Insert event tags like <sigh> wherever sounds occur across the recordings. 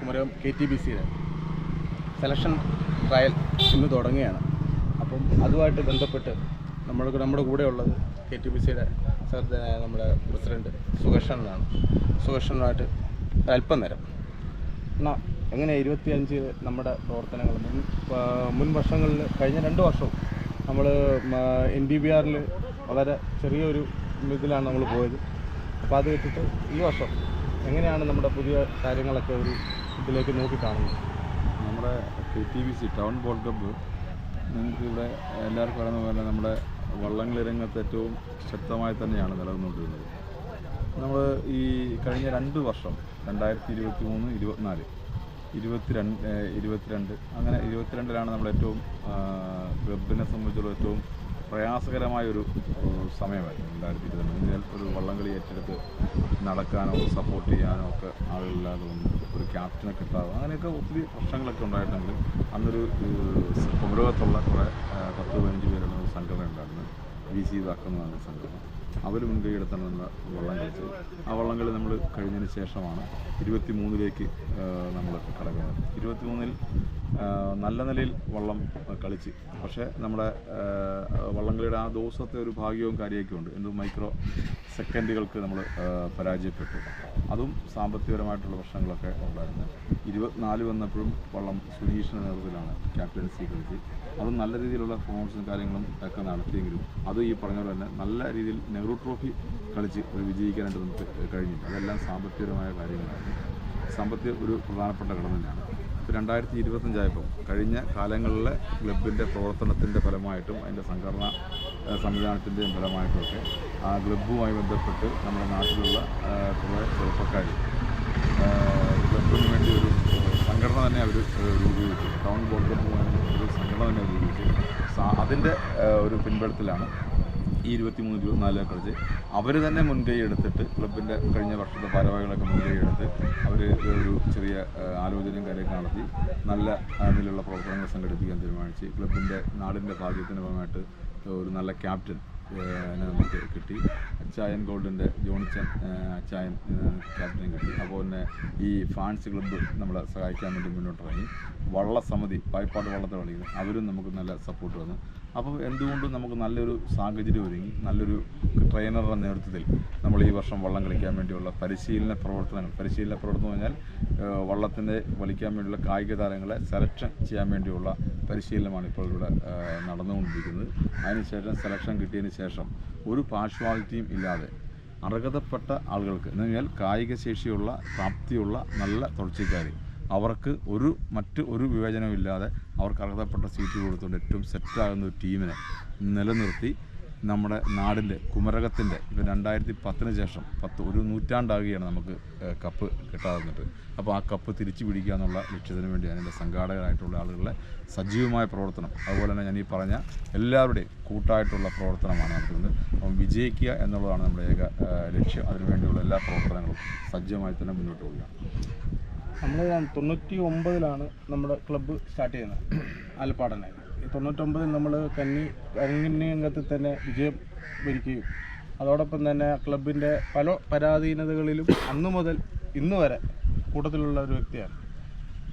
Kumarakom K T B സിയുടെ selection trial ഇന്ന് തുടങ്ങുകയാണ്. അപ്പം അതുമായിട്ട് ബന്ധപ്പെട്ട് നമ്മൾ നമ്മുടെ കൂടെ ഉള്ളത് കെ ടി ബി സിയുടെ നമ്മുടെ പ്രസിഡന്റ് സുകർഷനാണ് സുകർഷനുമായിട്ട് അല്പം നേരം എന്നാൽ എങ്ങനെ ഇരുപത്തിയഞ്ച് നമ്മുടെ പ്രവർത്തനങ്ങൾ മുൻ മുൻ വർഷങ്ങളിൽ കഴിഞ്ഞ രണ്ട് വർഷവും നമ്മൾ എൻ ഡി ബി ആറിൽ വളരെ ചെറിയൊരു ഇതിലാണ് നമ്മൾ പോയത്. അപ്പോൾ അത് വെച്ചിട്ട് ഈ വർഷം എങ്ങനെയാണ് നമ്മുടെ പുതിയ കാര്യങ്ങളൊക്കെ ഒരു ഇതിലേക്ക് നോക്കി കാണുന്നത് നമ്മുടെ K T V C town ball club നിങ്ങൾക്ക് ഇവിടെ എല്ലാവർക്കും അറിയുന്ന പോലെ നമ്മുടെ വള്ളംകളി രംഗത്ത് ഏറ്റവും ശക്തമായി തന്നെയാണ് നിലനിന്നുകൊണ്ടിരുന്നത്. നമ്മൾ ഈ കഴിഞ്ഞ രണ്ട് വർഷം രണ്ടായിരത്തി ഇരുപത്തി മൂന്ന് ഇരുപത്തിനാല് ഇരുപത്തിരണ്ട് ഇരുപത്തിരണ്ട് അങ്ങനെ ഇരുപത്തിരണ്ടിലാണ് നമ്മൾ ഏറ്റവും ക്ലബിനെ സംബന്ധിച്ചുള്ള ഏറ്റവും പ്രയാസകരമായ ഒരു സമയമായിരുന്നു രണ്ടായിരത്തി ഇതിൽ ഒരു വള്ളംകളി ഏറ്റെടുത്ത് നടക്കാനോ സപ്പോർട്ട് ചെയ്യാനോ ഒക്കെ ആളില്ലാതെ വന്നു ഒരു ക്യാപ്റ്റനെ കിട്ടാതെ അങ്ങനെയൊക്കെ ഒത്തിരി പ്രശ്നങ്ങളൊക്കെ ഉണ്ടായിട്ടുണ്ടെങ്കിലും അന്നൊരു കുമരകത്തുള്ള കുറേ പത്ത് പതിനഞ്ച് പേരുള്ള ഒരു സംഘടന ഉണ്ടായിരുന്നു. വി സി ഇതാക്കുന്നതാണ് സംഘടന. അവർ മുൻകൈ എടുത്താണ് നമ്മൾ വള്ളം കളിച്ചത്. ആ വള്ളംകളി നമ്മൾ കഴിഞ്ഞതിന് ശേഷമാണ് ഇരുപത്തി മൂന്നിലേക്ക് നമ്മൾ കടക്കുന്നത്. ഇരുപത്തി മൂന്നിൽ നല്ല നിലയിൽ വള്ളം കളിച്ച്. പക്ഷേ നമ്മുടെ വള്ളംകളിയുടെ ആ ദിവസത്തെ ഒരു ഭാഗ്യവും കാര്യമൊക്കെ ഉണ്ട്. എന്ത് മൈക്രോ സെക്കൻഡുകൾക്ക് നമ്മൾ പരാജയപ്പെട്ടു. അതും സാമ്പത്തികപരമായിട്ടുള്ള പ്രശ്നങ്ങളൊക്കെ ഉണ്ടായിരുന്നു ഇരുപത്തിനാല് വന്നപ്പോഴും വള്ളം സുനീഷിന്റെ നേതൃത്വത്തിലാണ് ക്യാപ്റ്റൻസി കളിച്ച് അതും നല്ല രീതിയിലുള്ള പെർഫോമൻസും കാര്യങ്ങളും ഒക്കെ നടത്തിയെങ്കിലും അത് ഈ പറഞ്ഞ പോലെ തന്നെ നല്ല രീതിയിൽ നെഹ്റു ട്രോഫി കളിച്ച് ഒരു വിജയിക്കാനായിട്ട് നമുക്ക് കഴിഞ്ഞില്ല. അതെല്ലാം സാമ്പത്തികപരമായ കാര്യങ്ങളാണ്. സാമ്പത്തിക ഒരു പ്രധാനപ്പെട്ട ഘടന തന്നെയാണ്. ഇപ്പോൾ രണ്ടായിരത്തി ഇരുപത്തഞ്ചായപ്പം കഴിഞ്ഞ കാലങ്ങളിലെ ക്ലബിന്റെ പ്രവർത്തനത്തിന്റെ ഫലമായിട്ടും അതിന്റെ സംഘടന സംവിധാനത്തിന്റെയും ഫലമായിട്ടുമൊക്കെ ആ ക്ലബ്ബുമായി ബന്ധപ്പെട്ട് നമ്മുടെ നാട്ടിലുള്ള കുറേ ചെറുപ്പക്കാർ ക്ലബിന് വേണ്ടി ഒരു സംഘടന തന്നെ അവർ രൂപീകരിച്ചു. ടൗൺ ബോർഡ് ക്ലബ്ബുമായി ഒരു സംഘടന തന്നെ രൂപീകരിച്ചു. അതിന്റെ ഒരു പിൻബലത്തിലാണ് ഈ ഇരുപത്തി മൂന്ന് ഇരുപത്തിനാലിലെ കളിച്ച് അവർ തന്നെ മുൻകൈ എടുത്തിട്ട് ക്ലബിന്റെ കഴിഞ്ഞ വർഷത്തെ ഭാരവാഹികളൊക്കെ മുൻകൈ എടുത്ത് അവർ ഒരു ചെറിയ ആലോചനയും കാര്യമൊക്കെ നടത്തി നല്ല നിലയിലുള്ള പ്രവർത്തനങ്ങൾ സംഘടിപ്പിക്കാൻ തീരുമാനിച്ച് ക്ലബിന്റെ നാടിന്റെ ഭാഗ്യത്തിന് ഭാഗമായിട്ട് ഒരു നല്ല ക്യാപ്റ്റൻ നമുക്ക് കിട്ടി. അച്ചായൻ ഗോൾഡിന്റെ ജോണിച്ചൻ അച്ചായൻ ക്യാപ്റ്റൻ കിട്ടി. അപ്പോൾ തന്നെ ഈ ഫാൻസ് ക്ലബ്ബ് നമ്മളെ സഹായിക്കാൻ വേണ്ടി മുന്നോട്ട് മുന്നോട്ടിറങ്ങി വള്ളസമിതി പായ്പാട് വള്ളത്തെ കളിക്കുന്നത് അവരും നമുക്ക് നല്ല സപ്പോർട്ട് വന്നു അപ്പോൾ എന്തുകൊണ്ടും നമുക്ക് നല്ലൊരു സാഹചര്യം ഒരുങ്ങി. നല്ലൊരു ട്രെയിനറുടെ നേതൃത്വത്തിൽ നമ്മൾ ഈ വർഷം വള്ളം കളിക്കാൻ വേണ്ടിയുള്ള പരിശീലന പ്രവർത്തനങ്ങൾ പരിശീലന പ്രവർത്തനം പറഞ്ഞാൽ വള്ളത്തിന്റെ വലിക്കാൻ വേണ്ടിയുള്ള കായിക താരങ്ങളെ സെലക്ഷൻ ചെയ്യാൻ വേണ്ടിയുള്ള പരിശീലനമാണ് ഇപ്പോൾ ഇവിടെ നടന്നുകൊണ്ടിരിക്കുന്നത്. അതിനുശേഷം സെലക്ഷൻ കിട്ടിയതിന് ശേഷം ഒരു പാർഷ്വാലിറ്റിയും ഇല്ലാതെ അർഹതപ്പെട്ട ആളുകൾക്ക് എന്ന് പറഞ്ഞാൽ കായിക ശേഷിയുള്ള പ്രാപ്തിയുള്ള നല്ല തുളച്ചിക്കാർ അവർക്ക് ഒരു മറ്റ് ഒരു വിവേചനവും ഇല്ലാതെ അവർക്ക് അർഹതപ്പെട്ട സീറ്റ് കൊടുത്തുകൊണ്ട് ഏറ്റവും സെറ്റാകുന്ന ഒരു ടീമിനെ നിലനിർത്തി നമ്മുടെ നാടിന്റെ കുമരകത്തിന്റെ ഇപ്പം രണ്ടായിരത്തി പത്തിന് ശേഷം പത്ത് ഒരു നൂറ്റാണ്ടാകുകയാണ് നമുക്ക് കപ്പ് കിട്ടാതെ വന്നിട്ട് അപ്പോൾ ആ കപ്പ് തിരിച്ചു പിടിക്കുക എന്നുള്ള ലക്ഷ്യത്തിന് വേണ്ടിയാണ് എന്റെ സംഘാടകരായിട്ടുള്ള ആളുകളുടെ സജീവമായ പ്രവർത്തനം. അതുപോലെ തന്നെ ഞാൻ ഈ പറഞ്ഞ എല്ലാവരുടെയും കൂട്ടായിട്ടുള്ള പ്രവർത്തനമാണ് നടത്തുന്നത് അപ്പം വിജയിക്കുക എന്നുള്ളതാണ് നമ്മുടെ ഏക ലക്ഷ്യം. അതിനുവേണ്ടിയുള്ള എല്ലാ പ്രവർത്തനങ്ങളും സജീവമായി തന്നെ മുന്നോട്ട് പോവുകയാണ്. നമ്മൾ തൊണ്ണൂറ്റി ഒമ്പതിലാണ് നമ്മുടെ ക്ലബ്ബ് സ്റ്റാർട്ട് ചെയ്യുന്നത്. ആലപ്പാടനെ. തൊണ്ണൂറ്റൊമ്പതിൽ നമ്മൾ കന്നി കന്നിയംഗത്തിൽ തന്നെ വിജയം വരിക്കുകയും അതോടൊപ്പം തന്നെ ക്ലബിന്റെ പല പരാധീനതകളിലും അന്നു മുതൽ ഇന്ന് വരെ കൂട്ടത്തിലുള്ള ഒരു വ്യക്തിയാണ്.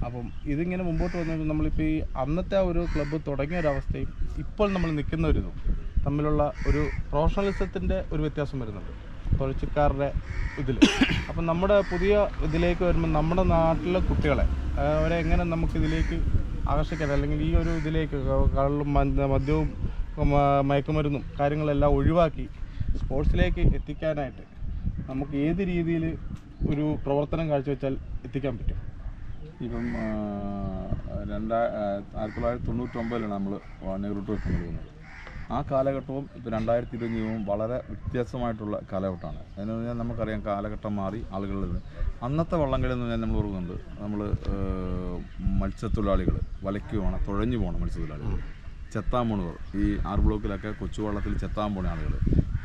അപ്പം ഇതിങ്ങനെ മുമ്പോട്ട് വന്നപ്പോൾ നമ്മളിപ്പോൾ ഈ അന്നത്തെ ആ ഒരു ക്ലബ്ബ് തുടങ്ങിയ ഒരവസ്ഥയും ഇപ്പോൾ നമ്മൾ നിൽക്കുന്ന ഒരു തമ്മിലുള്ള ഒരു പ്രൊഫഷണലിസത്തിന്റെ ഒരു വ്യത്യാസം വരുന്നുണ്ട്. തുഴച്ചിക്കാരുടെ ഇതിൽ അപ്പം നമ്മുടെ പുതിയ ഇതിലേക്ക് വരുമ്പോൾ നമ്മുടെ നാട്ടിലെ കുട്ടികളെ അവരെ എങ്ങനെ നമുക്കിതിലേക്ക് ആകർഷിക്കാൻ അല്ലെങ്കിൽ ഈ ഒരു ഇതിലേക്ക് കള്ളും മദ്യവും മയക്കുമരുന്നും കാര്യങ്ങളെല്ലാം ഒഴിവാക്കി സ്പോർട്സിലേക്ക് എത്തിക്കാനായിട്ട് നമുക്ക് ഏത് രീതിയിൽ ഒരു പ്രവർത്തനം കാഴ്ചവെച്ചാൽ എത്തിക്കാൻ പറ്റും? ഇപ്പം രണ്ടാ ആയിരത്തി തൊള്ളായിരത്തി തൊണ്ണൂറ്റൊമ്പതിലാണ് നമ്മൾ നെഹ്റു ട്രോഫി നൽകുന്നത് ആ കാലഘട്ടവും ഇപ്പോൾ രണ്ടായിരത്തി ഇരുപത്തിയും വളരെ വ്യത്യാസമായിട്ടുള്ള കാലഘട്ടമാണ്. എന്ന് പറഞ്ഞാൽ നമുക്കറിയാം കാലഘട്ടം മാറി ആളുകളിൽ അന്നത്തെ വള്ളംകളി എന്ന് പറഞ്ഞാൽ നമ്മൾ ഓർക്കുന്നുണ്ട്. നമ്മൾ മത്സ്യത്തൊഴിലാളികൾ വലയ്ക്ക് പോകണം തുഴഞ്ഞു പോകണം മത്സ്യത്തൊഴിലാളികൾ ചെത്താൻ പോണവർ ഈ ആറ് ബ്ലോക്കിലൊക്കെ കൊച്ചു വള്ളത്തിൽ ചെത്താൻ പോണ ആളുകൾ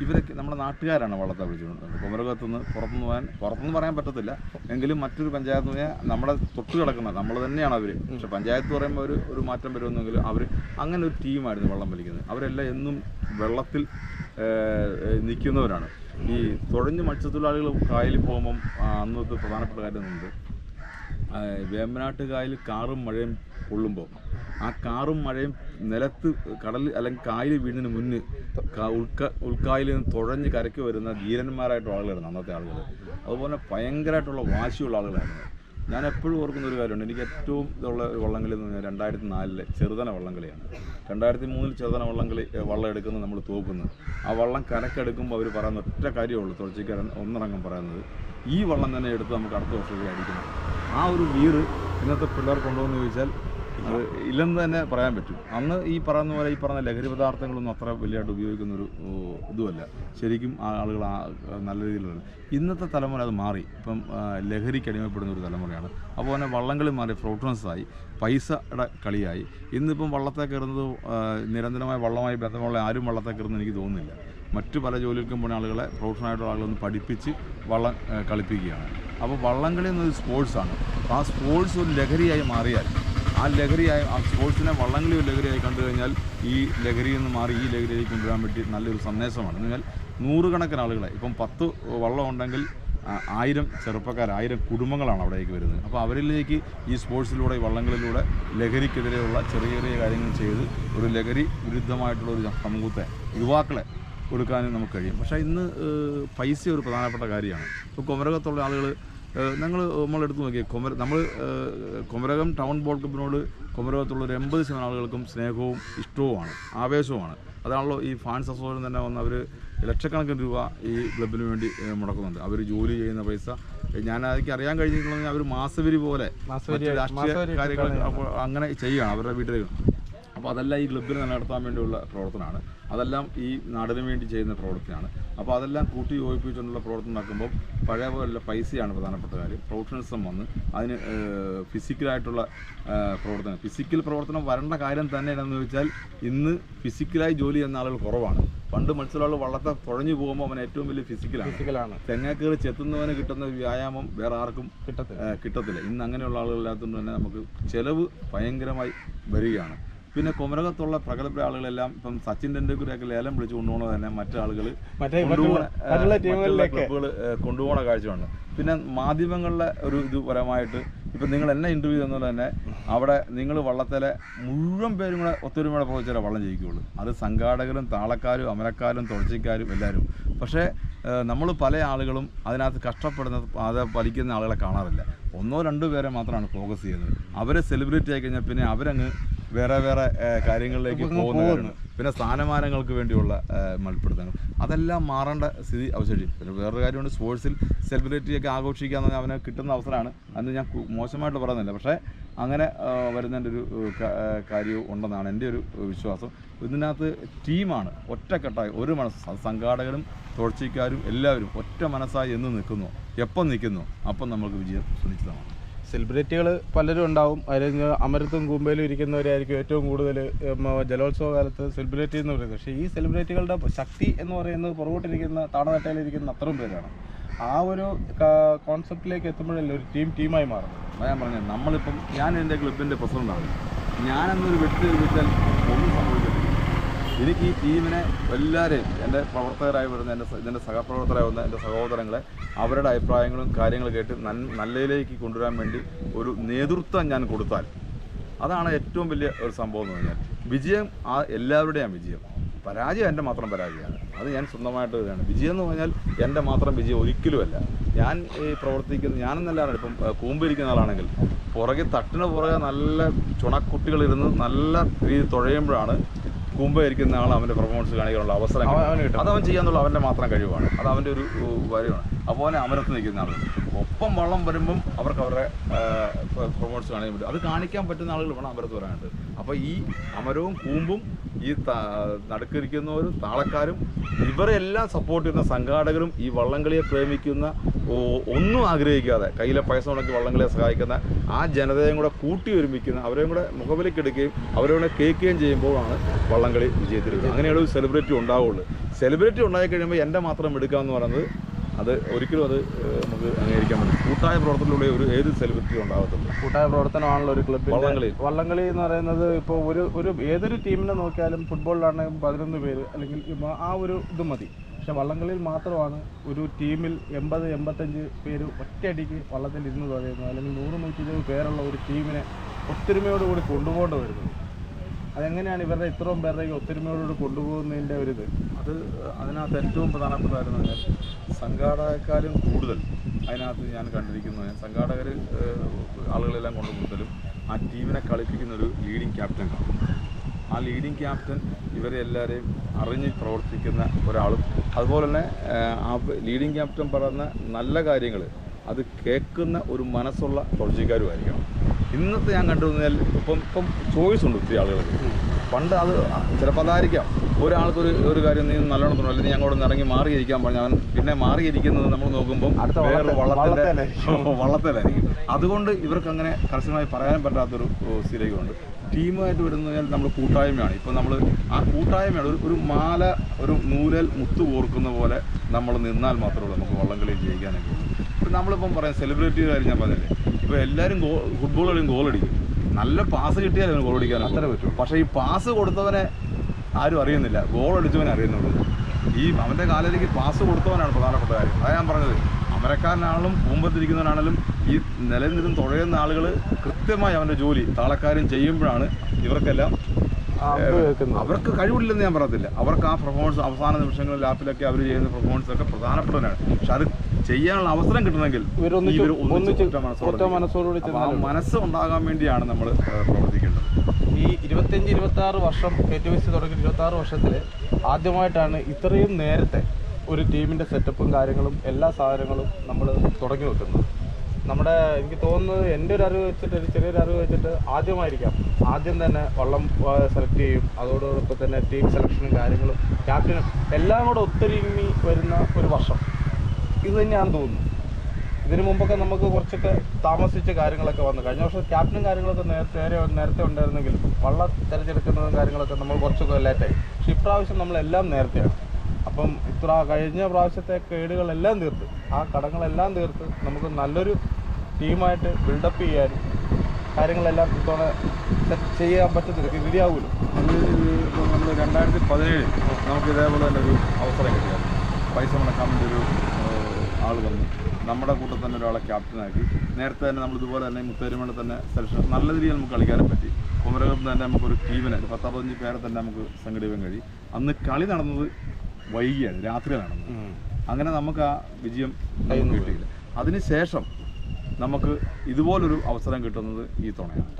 ഇവരൊക്കെ നമ്മുടെ നാട്ടുകാരാണ് വള്ളത്തെ വിളിച്ചുകൊണ്ടിരുന്നത്. കുമരകത്തുനിന്ന് പുറത്തുനിന്ന് പോകാൻ പുറത്തുനിന്ന് പറയാൻ പറ്റത്തില്ല. എങ്കിലും മറ്റൊരു പഞ്ചായത്ത് പറഞ്ഞാൽ നമ്മുടെ തൊട്ട് കിടക്കുന്ന നമ്മൾ തന്നെയാണ് അവർ പക്ഷെ പഞ്ചായത്ത് പറയുമ്പോൾ ഒരു ഒരു മാറ്റം വരുമെന്നെങ്കിൽ അവർ അങ്ങനെ ഒരു ടീമായിരുന്നു വള്ളം വലിക്കുന്നത്. അവരെല്ലാം എന്നും വെള്ളത്തിൽ നിൽക്കുന്നവരാണ്. ഈ തുഴഞ്ഞ് മത്സ്യത്തൊഴിലാളികൾ കായലിൽ പോകുമ്പം അന്നത്തെ പ്രധാനപ്പെട്ട കാര്യം ആ, വേമ്പനാട്ട് കായൽ കാറും മഴയും കൊള്ളുമ്പോൾ ആ കാറും മഴയും നിലത്ത് കടൽ അല്ലെങ്കിൽ കായൽ വീടിന് മുന്ന് ഉൾക്ക ഉൾക്കായലിൽ നിന്ന് തുഴഞ്ഞ് കരയ്ക്ക് വരുന്ന ധീരന്മാരായിട്ടുള്ള ആളുകളായിരുന്നു അന്നത്തെ ആളുകൾ അതുപോലെ ഭയങ്കരമായിട്ടുള്ള വാശിയുള്ള ആളുകളായിരുന്നു. ഞാൻ എപ്പോഴും ഓർക്കുന്ന ഒരു കാര്യമുണ്ട്. എനിക്ക് ഏറ്റവും ഇതുള്ള വള്ളംകളി എന്ന് പറഞ്ഞാൽ രണ്ടായിരത്തി നാലിലെ ചെറുതന വള്ളംകളിയാണ്. രണ്ടായിരത്തി മൂന്നിൽ ചെറുതന വള്ളംകളി വള്ളം എടുക്കുന്നത് നമ്മൾ തോക്കുന്നു ആ വള്ളം കരക്കെടുക്കുമ്പോൾ അവർ പറയുന്ന ഒറ്റ കാര്യമുള്ളൂ തുളച്ചിക്കാരൻ ഒന്നിറങ്ങം പറയുന്നത്. ഈ വള്ളം തന്നെ എടുത്ത് നമുക്ക് അടുത്ത വർഷം അടിക്കണം. ആ ഒരു വീറ് ഇന്നത്തെ പിള്ളേർ കൊണ്ടുവന്ന് ചോദിച്ചാൽ അത് ഇല്ലെന്ന് തന്നെ പറയാൻ പറ്റും. അന്ന് ഈ പറയുന്ന പോലെ ഈ പറഞ്ഞ ലഹരി പദാർത്ഥങ്ങളൊന്നും അത്ര വലിയതായിട്ട് ഉപയോഗിക്കുന്ന ഒരു ഇതുമല്ല. ശരിക്കും ആ ആളുകൾ നല്ല രീതിയിലുള്ള ഇന്നത്തെ തലമുറ അത് മാറി. ഇപ്പം ലഹരിക്ക് അടിമപ്പെടുന്ന ഒരു തലമുറയാണ്. അപ്പോൾ തന്നെ വള്ളംകളി മാറി ഫ്രോട്ടൺസായി പൈസയുടെ കളിയായി. ഇന്നിപ്പം വള്ളത്തെ കയറുന്നത് നിരന്തരമായ വള്ളമായി ബന്ധമുള്ള ആരും വള്ളത്തെ കയറുന്നത് എനിക്ക് തോന്നുന്നില്ല. മറ്റു പല ജോലികൾക്കും പോണ ആളുകളെ പ്രൊഫഷണലായിട്ടുള്ള ആളുകളൊന്ന് പഠിപ്പിച്ച് വള്ളം കളിപ്പിക്കുകയാണ്. അപ്പോൾ വള്ളംകളി എന്നൊരു സ്പോർട്സാണ്. അപ്പോൾ ആ സ്പോർട്സ് ഒരു ലഹരിയായി മാറിയാൽ ആ ലഹരിയായി ആ സ്പോർട്സിനെ വള്ളംകളി ഒരു ലഹരിയായി കണ്ടു കഴിഞ്ഞാൽ ഈ ലഹരിയിൽ നിന്ന് മാറി ഈ ലഹരിയിലേക്ക് കൊണ്ടുവരാൻ പറ്റിയ നല്ലൊരു സന്ദേശമാണ്. എന്ന് എന്നാൽ നൂറുകണക്കിന് ആളുകളെ ഇപ്പം പത്ത് വള്ളം ഉണ്ടെങ്കിൽ ആയിരം ചെറുപ്പക്കാർ ആയിരം കുടുംബങ്ങളാണ് അവിടേക്ക് വരുന്നത്. അപ്പോൾ അവരിലേക്ക് ഈ സ്പോർട്സിലൂടെ വള്ളങ്ങളിലൂടെ ലഹരിക്കെതിരെയുള്ള ചെറിയ ചെറിയ കാര്യങ്ങൾ ചെയ്ത് ഒരു ലഹരി വിരുദ്ധമായിട്ടുള്ള ഒരു സമൂഹത്തെ യുവാക്കളെ കൊടുക്കാനും നമുക്ക് കഴിയും. പക്ഷേ ഇന്ന് പൈസ ഒരു പ്രധാനപ്പെട്ട കാര്യമാണ്. ഇപ്പോൾ കുമരകത്തുള്ള ആളുകൾ ഞങ്ങൾ നമ്മളെടുത്ത് നോക്കിയാൽ കുമര നമ്മൾ കുമരകം ടൗൺ ബോൾ ക്ലബിനോട് കുമരകത്തുള്ള ഒരു എൺപത് ശതമാനം ആളുകൾക്കും സ്നേഹവും ഇഷ്ടവുമാണ് ആവേശവുമാണ്. അതാണല്ലോ ഈ ഫാൻസ് അസോസിയേഷൻ തന്നെ വന്ന് അവർ ലക്ഷക്കണക്കിന് രൂപ ഈ ക്ലബിന് വേണ്ടി മുടക്കുന്നുണ്ട്. അവർ ജോലി ചെയ്യുന്ന പൈസ ഞാൻ എനിക്ക് അറിയാൻ കഴിഞ്ഞിട്ടുള്ളത് അവർ മാസവരി പോലെ രാഷ്ട്രീയ കാര്യങ്ങൾ അങ്ങനെ ചെയ്യുകയാണ് അവരുടെ വീട്ടിലേക്ക്. അപ്പോൾ അതെല്ലാം ഈ ക്ലബിനെ നിലനിർത്താൻ വേണ്ടിയുള്ള പ്രവർത്തനമാണ്. അതെല്ലാം ഈ നാടിന് വേണ്ടി ചെയ്യുന്ന പ്രവർത്തനമാണ്. അപ്പോൾ അതെല്ലാം കൂട്ടി യോജിപ്പിച്ചുകൊണ്ടുള്ള പ്രവർത്തനം നടക്കുമ്പോൾ പഴയ പോലെ പൈസയാണ് പ്രധാനപ്പെട്ട കാര്യം. പ്രൊഫഷണലിസം വന്ന് അതിന് ഫിസിക്കലായിട്ടുള്ള പ്രവർത്തനം. ഫിസിക്കൽ പ്രവർത്തനം വരേണ്ട കാര്യം തന്നെ എന്താണെന്ന് ചോദിച്ചാൽ ഇന്ന് ഫിസിക്കലായി ജോലി ചെയ്യുന്ന ആളുകൾ കുറവാണ്. പണ്ട് മത്സരമുള്ള വള്ളത്തെ കുഴഞ്ഞു പോകുമ്പോൾ അവൻ ഏറ്റവും വലിയ ഫിസിക്കലാണ്. ഫിസിക്കലാണ്. തെങ്ങേക്കറി ചെത്തുന്നവന് കിട്ടുന്ന വ്യായാമം വേറെ ആർക്കും കിട്ടത്തില്ല. കിട്ടത്തില്ല. ഇന്ന് അങ്ങനെയുള്ള ആളുകളില്ലാത്തതുകൊണ്ട് തന്നെ നമുക്ക് ചെലവ് ഭയങ്കരമായി വരികയാണ്. പിന്നെ കുമരകത്തുള്ള പ്രഗത്ഭ ആളുകളെല്ലാം ഇപ്പം സച്ചിൻ ടെണ്ടുൽക്കറൊക്കെ ലേലം വിളിച്ചു കൊണ്ടുപോകണത് തന്നെ മറ്റാളുകൾ മറ്റേ മറ്റുള്ള- കൊണ്ടുപോകണ കാഴ്ചയാണ് പിന്നെ മാധ്യമങ്ങളിലെ ഒരു ഇത് പരമായിട്ട് ഇപ്പം നിങ്ങൾ എന്നെ ഇന്റർവ്യൂ തന്നപോലെ തന്നെ അവിടെ നിങ്ങൾ വള്ളത്തിലെ മുഴുവൻ പേരും കൂടെ ഒത്തൊരുമയുടെ പ്രവർത്തിച്ചാലേ വള്ളം ജയിക്കുകയുള്ളൂ. അത് സംഘാടകരും താളക്കാരും അമരക്കാരും തുടച്ചിക്കാരും എല്ലാവരും. പക്ഷേ നമ്മൾ പല ആളുകളും അതിനകത്ത് കഷ്ടപ്പെടുന്ന അത് പഠിക്കുന്ന ആളുകളെ കാണാറില്ല. ഒന്നോ രണ്ടോ പേരെ മാത്രമാണ് ഫോക്കസ് ചെയ്യുന്നത്. അവരെ സെലിബ്രിറ്റി ആയി കഴിഞ്ഞാൽ പിന്നെ അവരങ്ങ് വേറെ വേറെ കാര്യങ്ങളിലേക്ക് അങ്ങ് പോകുന്ന പോകുന്നു. കാര്യമാണ്. പിന്നെ സ്ഥാനമാനങ്ങൾക്ക് വേണ്ടിയുള്ള മൽപ്പെടുത്തങ്ങൾ. അതെല്ലാം മാറേണ്ട സ്ഥിതി അവശേഷിക്കും. പിന്നെ വേറൊരു കാര്യമുണ്ട് സ്പോർട്സിൽ സെലിബ്രിറ്റിയൊക്കെ ആഘോഷിക്കുക എന്ന് പറഞ്ഞാൽ അവന് കിട്ടുന്ന അവസരമാണ്. അന്ന് ഞാൻ മോശമായിട്ട് പറയുന്നില്ല. പക്ഷേ അങ്ങനെ വരുന്നതിന്റെ ഒരു കാര്യവും ഉണ്ടെന്നാണ് എന്റെ ഒരു വിശ്വാസം. ഇതിനകത്ത് ടീമാണ് ഒറ്റക്കെട്ടായി ഒരു മനസ്സ്. സംഘാടകരും തുടർച്ചക്കാരും എല്ലാവരും ഒറ്റ മനസ്സായി എന്ന് നിൽക്കുന്നു. എപ്പം നിൽക്കുന്നു? അപ്പം നമ്മൾക്ക് വിജയം സുനിശ്ചിതമാണ്. സെലിബ്രിറ്റികൾ പലരും ഉണ്ടാവും. അതിൽ അമരത്തും കൂമ്പയിലും ഇരിക്കുന്നവരായിരിക്കും ഏറ്റവും കൂടുതൽ ജലോത്സവ കാലത്ത് സെലിബ്രിറ്റി എന്ന് പറയുന്നത്. പക്ഷേ ഈ സെലിബ്രിറ്റികളുടെ ശക്തി എന്ന് പറയുന്നത് പുറകോട്ടിരിക്കുന്ന താണതട്ടയിലിരിക്കുന്ന അത്രയും പേരാണ്. ആ ഒരു കോൺസെപ്റ്റിലേക്ക് എത്തുമ്പോഴല്ലേ ഒരു ടീം ടീമായി മാറുന്നത്. അതാ ഞാൻ പറഞ്ഞത്. നമ്മളിപ്പം ഞാൻ എന്റെ ക്ലബിന്റെ പ്രസിഡന്റാണ് ഞാനെന്നൊരു വ്യക്തി വിളിച്ചാൽ ഒന്നും സംഭവിക്കത്തില്ല. എനിക്ക് ഈ ടീമിനെ എല്ലാവരെയും എന്റെ പ്രവർത്തകരായി വരുന്ന എന്റെ ഇതിന്റെ സഹപ്രവർത്തകരായി വന്ന എന്റെ സഹോദരങ്ങളെ അവരുടെ അഭിപ്രായങ്ങളും കാര്യങ്ങളും കേട്ട് നല്ലയിലേക്ക് കൊണ്ടുവരാൻ വേണ്ടി ഒരു നേതൃത്വം ഞാൻ കൊടുത്താൽ അതാണ് ഏറ്റവും വലിയ ഒരു സംഭവം എന്ന് പറഞ്ഞാൽ വിജയം ആ എല്ലാവരുടെയും വിജയം. പരാജയം എന്റെ മാത്രം പരാജയമാണ്. അത് ഞാൻ സ്വന്തമായിട്ട് ഇതാണ്. വിജയം എന്ന് പറഞ്ഞാൽ എന്റെ മാത്രം വിജയം ഒരിക്കലുമല്ല. ഞാൻ ഈ പ്രവർത്തിക്കുന്ന ഞാനെന്നല്ലാണ് ഇപ്പം കൂമ്പിരിക്കുന്ന ആളാണെങ്കിൽ പുറകെ തട്ടിന് പുറകെ നല്ല ചുണക്കുട്ടികളിരുന്ന് നല്ല രീതിയിൽ തുഴയുമ്പോഴാണ് കൂമ്പ ഇരിക്കുന്ന ആൾ അവന്റെ പെർഫോമൻസ് കാണിക്കാനുള്ള അവസരം. അത് അവൻ ചെയ്യാന്നുള്ള അവന്റെ മാത്രം കഴിവാണ്. അത് അവന്റെ ഒരു കാര്യമാണ് അതുപോലെ അമരത്ത് നിൽക്കുന്ന ആളുകൾ ഒപ്പം വള്ളം വരുമ്പം അവർക്ക് അവരുടെ പെർഫോമൻസ് കാണിക്കാൻ പറ്റും. അത് കാണിക്കാൻ പറ്റുന്ന ആളുകൾ വേണം അമരത്ത് വരാനായിട്ട്. അപ്പോൾ ഈ അമരവും കൂമ്പും ഈ നടുക്കിരിക്കുന്നവരും താളക്കാരും ഇവരെല്ലാം സപ്പോർട്ട് ചെയ്യുന്ന സംഘാടകരും ഈ വള്ളംകളിയെ പ്രേമിക്കുന്ന ഒന്നും ആഗ്രഹിക്കാതെ കയ്യിലെ പൈസ മുടക്കി വള്ളംകളിയെ സഹായിക്കുന്ന ആ ജനതയും കൂടെ കൂട്ടി ഒരുമിക്കുന്ന അവരെയും കൂടെ മുഖവിലേക്ക് എടുക്കുകയും അവരെ കൂടെ കേൾക്കുകയും ചെയ്യുമ്പോഴാണ് വള്ളംകളി വിജയത്തിൽ അങ്ങനെയുള്ള ഒരു സെലിബ്രിറ്റി ഉണ്ടാവുള്ളൂ. സെലിബ്രിറ്റി ഉണ്ടായി കഴിയുമ്പോൾ എന്റെ മാത്രം എടുക്കുക എന്ന് പറയുന്നത് അത് ഒരിക്കലും അത് നമുക്ക് അംഗീകരിക്കാൻ പറ്റും കൂട്ടായ പ്രവർത്തനത്തിലൂടെ ഒരു ഏത് സെലിബ്രിറ്റി ഉണ്ടാകത്തുള്ളൂ കൂട്ടായ പ്രവർത്തനമാണല്ലോ ഒരു ക്ലബ്ബിൽ വള്ളംകളി. വള്ളംകളി എന്ന് പറയുന്നത് ഇപ്പോൾ ഒരു ഒരു ഏതൊരു ടീമിനെ നോക്കിയാലും ഫുട്ബോളിലാണെങ്കിൽ പതിനൊന്ന് പേര് അല്ലെങ്കിൽ ആ ഒരു ഇത് മതി. പക്ഷെ വള്ളംകളിയിൽ മാത്രമാണ് ഒരു ടീമിൽ എൺപത് എൺപത്തഞ്ച് പേര് ഒറ്റയടിക്ക് വള്ളത്തിൽ ഇരുന്ന് തുഴയുന്നത് അല്ലെങ്കിൽ നൂറ് നൂറ്റി ഇരുപത് പേരുള്ള ഒരു ടീമിനെ ഒത്തൊരുമയോടുകൂടി കൊണ്ടുപോകേണ്ടി വരുന്നത്. അതെങ്ങനെയാണ് ഇവരുടെ ഇത്രയും പേരുടെ ഈ ഒത്തൊരുമയോടുകൂടി കൊണ്ടുപോകുന്നതിന്റെ ഒരു ഇത്? അത് അതിനകത്ത് ഏറ്റവും പ്രധാനപ്പെട്ട കാര്യം എന്ന് പറഞ്ഞാൽ സംഘാടകക്കാരും കൂടുതൽ അതിനകത്ത് ഞാൻ കണ്ടിരിക്കുന്നത് സംഘാടകർ ആളുകളെല്ലാം കൊണ്ട് കൂടുതലും ആ ടീമിനെ കളിപ്പിക്കുന്ന ഒരു ലീഡിങ് ക്യാപ്റ്റൻ കാണും ആ ലീഡിങ് ക്യാപ്റ്റൻ ഇവരെ എല്ലാവരെയും അറിഞ്ഞ് പ്രവർത്തിക്കുന്ന ഒരാളും. അതുപോലെ തന്നെ ആ ലീഡിങ് ക്യാപ്റ്റൻ പറയുന്ന നല്ല കാര്യങ്ങൾ അത് കേൾക്കുന്ന ഒരു മനസ്സുള്ള പ്രൊജക്റ്റുകാരുമായിരിക്കണം ഇന്നത്തെ ഞാൻ കണ്ടുവന്നാൽ ഇപ്പം ഇപ്പം ചോയ്സ് ഉണ്ട് ഒത്തിരി ആളുകൾക്ക്. പണ്ട് അത് ചിലപ്പോൾ അതായിരിക്കാം. ഒരാൾക്കൊരു ഒരു കാര്യം നീ നല്ലോണം തോന്നും അല്ലെങ്കിൽ ഞങ്ങളോട് നിന്ന് ഇറങ്ങി മാറിയിരിക്കാൻ പറഞ്ഞാൽ അവൻ പിന്നെ മാറിയിരിക്കുന്നത് നമ്മൾ നോക്കുമ്പോൾ വള്ളത്തെ- വള്ളത്തിന്റെ വള്ളത്തേലായിരിക്കും. <laughs> അതുകൊണ്ട് ഇവർക്ക് അങ്ങനെ കർശനമായി പറയാൻ പറ്റാത്തൊരു സ്ഥിരതയുണ്ട് ടീമായിട്ട് വരുന്നതിനാൽ നമ്മൾ കൂട്ടായ്മയാണ്. ഇപ്പം നമ്മൾ ആ കൂട്ടായ്മയാണ്. ഒരു ഒരു മാല ഒരു നൂലൽ മുത്തു കോർക്കുന്ന പോലെ നമ്മൾ നിന്നാൽ മാത്രമേ ഉള്ളൂ നമുക്ക് വള്ളംകളി ജയിക്കാനൊക്കെ ഉള്ളൂ. ഇപ്പം നമ്മളിപ്പം പറയാം സെലിബ്രിറ്റി കാര്യം ഞാൻ പറഞ്ഞില്ലേ? ഇപ്പോൾ എല്ലാരും ഫുട്ബോൾ കളിയും ഗോൾ അടിക്കും. നല്ല പാസ് കിട്ടിയാൽ അവന് ഗോൾ അടിക്കാൻ അത്ര പറ്റും. പക്ഷെ ഈ പാസ് കൊടുത്തവനെ ആരും അറിയുന്നില്ല. ഗോൾ അടിച്ചവനെ അറിയുന്നുള്ളൂ. ഈ അവന്റെ കാലിലേക്ക് പാസ് കൊടുത്തവനാണ് പ്രധാനപ്പെട്ട കാര്യം. അതാണ് ഞാൻ പറഞ്ഞത്. അമരക്കാരനാണെങ്കിലും പൂമ്പത്തിരിക്കുന്നവനാണെങ്കിലും ഈ നിലനിന്നും തുഴയുന്ന ആളുകൾ കൃത്യമായി അവന്റെ ജോലി താളക്കാരും ചെയ്യുമ്പോഴാണ് ഇവർക്കെല്ലാം അവർക്ക് കഴിവില്ലെന്ന് ഞാൻ പറയത്തില്ല. അവർക്ക് ആ പെർഫോമൻസ് അവസാന നിമിഷങ്ങളിൽ ലാപ്പിലൊക്കെ അവർ ചെയ്യുന്ന പെർഫോമൻസ് ഒക്കെ പ്രധാനപ്പെട്ടവനാണ്. പക്ഷെ അത് ചെയ്യാനുള്ള അവസരം കിട്ടണമെങ്കിൽ മനസ്സ് ഉണ്ടാകാൻ വേണ്ടിയാണ് നമ്മൾ പ്രവർത്തിക്കേണ്ടത്. ഈ ഇരുപത്തിയഞ്ച് ഇരുപത്തി ആറ് വർഷം കെ ടി വി സി തുടങ്ങി ഇരുപത്തി ആറ് വർഷത്തിൽ ആദ്യമായിട്ടാണ് ഇത്രയും നേരത്തെ ഒരു ടീമിന്റെ സെറ്റപ്പും കാര്യങ്ങളും എല്ലാ സാധനങ്ങളും നമ്മൾ തുടങ്ങി വെക്കുന്നത്. നമ്മുടെ എനിക്ക് തോന്നുന്നത് എന്റെ ഒരു അറിവ് വെച്ചിട്ട് ഒരു ചെറിയൊരു അറിവ് വെച്ചിട്ട് ആദ്യമായിരിക്കാം. ആദ്യം തന്നെ വള്ളം സെലക്ട് ചെയ്യും. അതോടൊപ്പം തന്നെ ടീം സെലക്ഷനും കാര്യങ്ങളും ക്യാപ്റ്റനും എല്ലാം കൂടെ ഒത്തൊരുങ്ങി വരുന്ന ഒരു വർഷം. ഇത് തന്നെയാണെന്ന് തോന്നുന്നു. ഇതിനു മുമ്പൊക്കെ നമുക്ക് കുറച്ചൊക്കെ താമസിച്ച കാര്യങ്ങളൊക്കെ വന്നു. കഴിഞ്ഞ വർഷം ക്യാപ്റ്റനും കാര്യങ്ങളൊക്കെ നേരത്തെ നേരെ നേരത്തെ ഉണ്ടായിരുന്നെങ്കിലും വള്ളം തിരഞ്ഞെടുക്കുന്നതും കാര്യങ്ങളൊക്കെ നമ്മൾ കുറച്ചൊക്കെ ലേറ്റായി പക്ഷെ ഇപ്രാവശ്യം നമ്മളെല്ലാം നേരത്തെയാണ്. അപ്പം ഇത്ര കഴിഞ്ഞ പ്രാവശ്യത്തെ കേടുകളെല്ലാം തീർത്ത് ആ കടങ്ങളെല്ലാം തീർത്ത് നമുക്ക് നല്ലൊരു ടീമായിട്ട് ബിൽഡപ്പ് ചെയ്യാനും കാര്യങ്ങളെല്ലാം ഇത്തവണ ചെയ്യാൻ പറ്റത്തില്ല. റെഡിയാവുമല്ലോ ഇപ്പം നമ്മൾ രണ്ടായിരത്തി പതിനേഴിൽ നമുക്ക് ഇതേപോലെ തന്നെ ഒരു അവസരം കിട്ടിയാൽ പൈസ മുടക്കാൻ ഒരു ആൾ വന്നു. നമ്മുടെ കൂട്ടത്തിൽ തന്നെ ഒരാളെ ക്യാപ്റ്റനാക്കി നേരത്തെ തന്നെ നമ്മൾ ഇതുപോലെ തന്നെ മുത്തേരുമണ തന്നെ സെലക്ഷൻ നല്ല രീതിയിൽ നമുക്ക് കളിക്കാനും പറ്റി. കുമരകം തന്നെ നമുക്കൊരു ടീമിനെ ഒരു പത്തറുപത്തഞ്ച് പേരെ തന്നെ നമുക്ക് സംഘടിപ്പിക്കാൻ കഴിയും. അന്ന് കളി നടന്നത് വൈകിയാണ് രാത്രി നടന്നത്. അങ്ങനെ നമുക്ക് ആ വിജയം കിട്ടിയില്ല. അതിനുശേഷം നമുക്ക് ഇതുപോലൊരു അവസരം കിട്ടുന്നത് ഈ തുണയാണ്.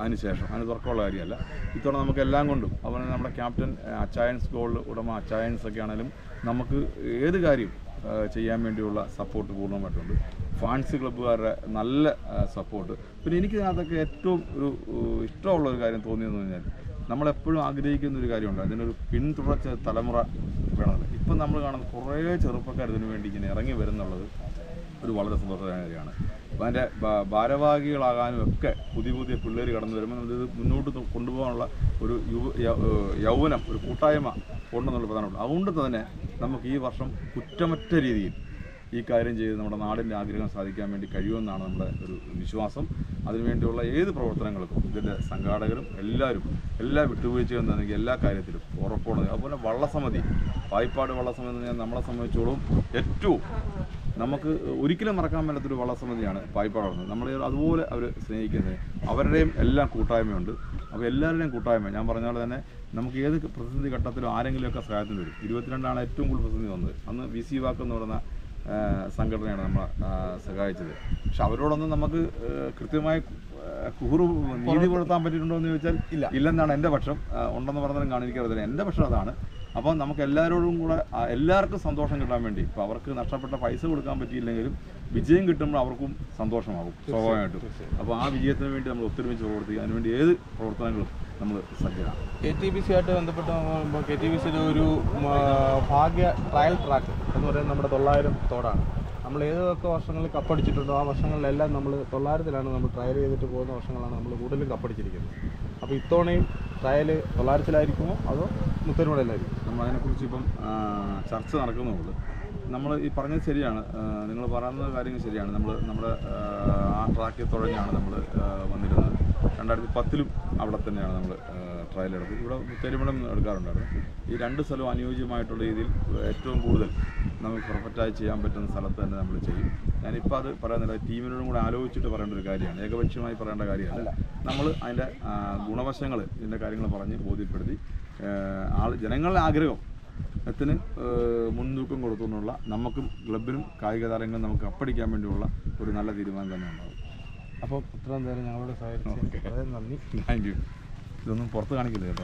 അതിനുശേഷം. അതിന് തുറക്കമുള്ള കാര്യമല്ല. ഇത്തവണ നമുക്ക് എല്ലാം കൊണ്ടും അതുപോലെ നമ്മുടെ ക്യാപ്റ്റൻ അച്ചായൻസ് ഗോൾഡ് ഉടമ അച്ചായൻസ് ഒക്കെ ആണെങ്കിലും നമുക്ക് ഏത് കാര്യം ഏഹ്, ചെയ്യാൻ വേണ്ടിയുള്ള സപ്പോർട്ട് പൂർണമായിട്ടുണ്ട്. ഫാൻസ് ക്ലബ്ബുകാരുടെ നല്ല സപ്പോർട്ട് പിന്നെ എനിക്ക് അതൊക്കെ ഏറ്റവും ഒരു ഇഷ്ടമുള്ള ഒരു കാര്യം തോന്നിയെന്ന് പറഞ്ഞാൽ നമ്മളെപ്പോഴും ആഗ്രഹിക്കുന്ന ഒരു കാര്യമുണ്ട്. അതിനൊരു പിന്തുടർച്ച തലമുറ വേണമല്ലോ. ഇപ്പം നമ്മൾ കാണുന്ന കുറേ ചെറുപ്പക്കാർ ഇതിനു വേണ്ടി ഇങ്ങനെ ഇറങ്ങി വരുന്നുള്ളത് ഒരു വളരെ സന്തോഷകരമായ കാര്യമാണ്. അതിന്റെ ഭാരവാഹികളാകാനും ഒക്കെ പുതിയ പുതിയ പിള്ളേർ കടന്നു വരുമ്പോൾ നമ്മളിത് മുന്നോട്ട് കൊണ്ടുപോകാനുള്ള ഒരു യുവ യൗവനം ഒരു കൂട്ടായ്മ ഉണ്ടെന്നുള്ള പ്രധാനപ്പെട്ട അതുകൊണ്ട് തന്നെ നമുക്ക് ഈ വർഷം കുറ്റമറ്റ രീതിയിൽ ഈ കാര്യം ചെയ്ത് നമ്മുടെ നാടിന്റെ ആഗ്രഹം സാധിക്കാൻ വേണ്ടി കഴിയുമെന്നാണ് നമ്മുടെ ഒരു വിശ്വാസം. അതിനുവേണ്ടിയുള്ള ഏത് പ്രവർത്തനങ്ങൾക്കും ഇതിന്റെ സംഘാടകരും എല്ലാവരും എല്ലാ വിട്ടുവീഴ്ചയും തന്നെ എല്ലാ കാര്യത്തിലും ഉറപ്പുള്ളത് അതുപോലെ വള്ളസമിതി വായ്പാട് വള്ളസമിതി എന്ന് പറഞ്ഞാൽ നമ്മളെ സംബന്ധിച്ചോളം ഏറ്റവും നമുക്ക് ഒരിക്കലും മറക്കാൻ പറ്റാത്തൊരു വള്ളസമിതിയാണ് വളർന്നത് നമ്മൾ അതുപോലെ അവർ സ്നേഹിക്കുന്നത്. അവരുടെയും എല്ലാം കൂട്ടായ്മയുണ്ട്. അപ്പോൾ എല്ലാവരുടെയും കൂട്ടായ്മ. ഞാൻ പറഞ്ഞ പോലെ തന്നെ നമുക്ക് ഏത് പ്രതിസന്ധി ഘട്ടത്തിലും ആരെങ്കിലുമൊക്കെ സഹായത്തിന് വരും. ഇരുപത്തിരണ്ടാണ് ഏറ്റവും കൂടുതൽ പ്രതിസന്ധി വന്നത്. അന്ന് വി സി വാക്ക് എന്ന് പറയുന്ന സംഘടനയാണ് നമ്മളെ സഹായിച്ചത്. പക്ഷെ അവരോടൊന്നും നമുക്ക് കൃത്യമായി കുഹുറു നീതി പുലർത്താൻ പറ്റിയിട്ടുണ്ടോ എന്ന് ചോദിച്ചാൽ ഇല്ല. ഇല്ലെന്നാണ് എന്റെ പക്ഷം ഉണ്ടെന്ന് പറഞ്ഞാലും കാണിക്കാറില്ല എന്റെ പക്ഷം അതാണ്. അപ്പോൾ നമുക്ക് എല്ലാവരോടും കൂടെ എല്ലാവർക്കും സന്തോഷം കിട്ടാൻ വേണ്ടി. ഇപ്പോൾ അവർക്ക് നഷ്ടപ്പെട്ട പൈസ കൊടുക്കാൻ പറ്റിയില്ലെങ്കിലും വിജയം കിട്ടുമ്പോൾ അവർക്കും സന്തോഷമാകും സ്വാഭാവികമായിട്ടും. അപ്പോൾ ആ വിജയത്തിന് വേണ്ടി നമ്മൾ ഒത്തൊരുമിച്ച് പ്രവർത്തിക്കുക. അതിനുവേണ്ടി ഏത് പ്രവർത്തനങ്ങളും നമ്മൾ സജ്ജമാണ് കെ ടി ബി സി ആയിട്ട് ബന്ധപ്പെട്ട് പറയുമ്പോൾ കെ ടി ബി സിയുടെ ഒരു ഭാഗ്യ ട്രയൽ ട്രാക്ക് എന്ന് പറയുന്നത് നമ്മുടെ തൊള്ളായിരം തോടാണ്. നമ്മൾ ഏതൊക്കെ വർഷങ്ങളിൽ കപ്പടിച്ചിട്ടുണ്ടോ ആ വർഷങ്ങളിലെല്ലാം നമ്മൾ തൊള്ളായിരത്തിലാണ് നമ്മൾ ട്രയൽ ചെയ്തിട്ട് പോകുന്ന വർഷങ്ങളാണ് നമ്മൾ കൂടുതലും കപ്പടിച്ചിരിക്കുന്നത്. അപ്പോൾ ഇത്തവണയും ട്രയൽ തൊള്ളായിരത്തിലായിരിക്കുമോ? അതോ മുത്തരുമടയിലായിരിക്കും നമ്മൾ അതിനെക്കുറിച്ച് ഇപ്പം ചർച്ച നടക്കുന്നുള്ളൂ. നമ്മൾ ഈ പറഞ്ഞത് ശരിയാണ്. നിങ്ങൾ പറയുന്ന കാര്യങ്ങൾ ശരിയാണ്. നമ്മൾ നമ്മുടെ ആ ട്രാക്കിൽ തുഴഞ്ഞാണ് നമ്മൾ വന്നിരുന്നത്. രണ്ടായിരത്തി പത്തിലും അവിടെ തന്നെയാണ് നമ്മൾ ട്രയൽ എടുക്കും ഇവിടെ തെരുമണം എടുക്കാറുണ്ടായിരുന്നു. ഈ രണ്ട് സ്ഥലവും അനുയോജ്യമായിട്ടുള്ള രീതിയിൽ ഏറ്റവും കൂടുതൽ നമുക്ക് പെർഫെക്റ്റായി ചെയ്യാൻ പറ്റുന്ന സ്ഥലത്ത് തന്നെ നമ്മൾ ചെയ്യും. ഞാനിപ്പോൾ അത് പറയുന്നില്ല ടീമിനോടും കൂടെ ആലോചിച്ചിട്ട് പറയേണ്ട ഒരു കാര്യമാണ്. ഏകപക്ഷീയമായി പറയേണ്ട കാര്യമല്ല. നമ്മൾ അതിന്റെ ഗുണവശങ്ങൾ ഇതിന്റെ കാര്യങ്ങൾ പറഞ്ഞ് ബോധ്യപ്പെടുത്തി ആൾ ജനങ്ങളുടെ ആഗ്രഹം ത്തിന് മുൻതൂക്കം കൊടുത്തുകൊണ്ടുള്ള നമുക്കും ക്ലബിനും കായിക താരങ്ങളും നമുക്ക് അപ്പടിക്കാൻ വേണ്ടിയുള്ള ഒരു നല്ല തീരുമാനം തന്നെ ഉണ്ടാവും. അപ്പോൾ ഇത്രയും നേരം ഞങ്ങളോട് സഹകരിച്ചു വളരെ നന്ദി. താങ്ക് യു ഇതൊന്നും പുറത്ത് കാണിക്കില്ല